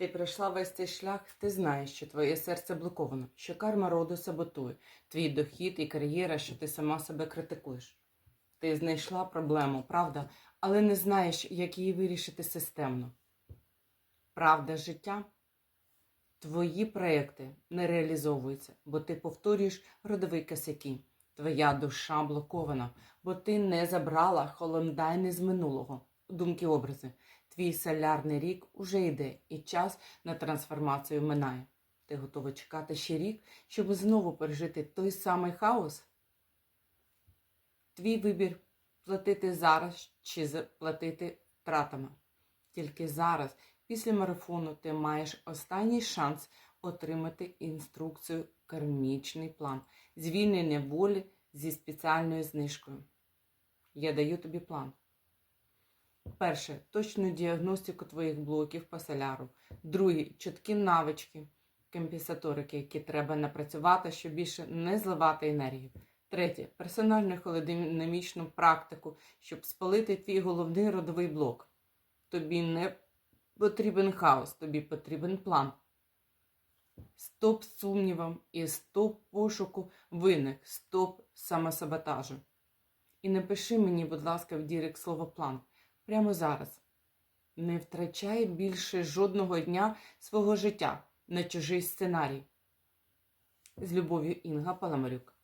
Ти пройшла весь цей шлях, ти знаєш, що твоє серце блоковано, що карма роду саботує, твій дохід і кар'єра, що ти сама себе критикуєш. Ти знайшла проблему, правда, але не знаєш, як її вирішити системно. Правда життя. Твої проекти не реалізовуються, бо ти повторюєш родові косяки. Твоя душа блокована, бо ти не забрала холондайни з минулого, думки образи. Твій солярний рік уже йде, і час на трансформацію минає. Ти готова чекати ще рік, щоб знову пережити той самий хаос? Твій вибір платити зараз чи платити втратами. Тільки зараз, після марафону, ти маєш останній шанс отримати інструкцію кармічний план, звільнення волі зі спеціальною знижкою. Я даю тобі план. Перше точну діагностику твоїх блоків по соляру. Друге чіткі навички, компенсаторики, які треба напрацювати, щоб більше не зливати енергію. Третє персональну холодинамічну практику, щоб спалити твій головний родовий блок. Тобі не потрібен хаос, тобі потрібен план. Стоп сумнівам і стоп пошуку винних, стоп самосаботажу. І напиши мені, будь ласка, в дірек слово план прямо зараз. Не втрачай більше жодного дня свого життя на чужий сценарій. З любов'ю Інга Паламарюк.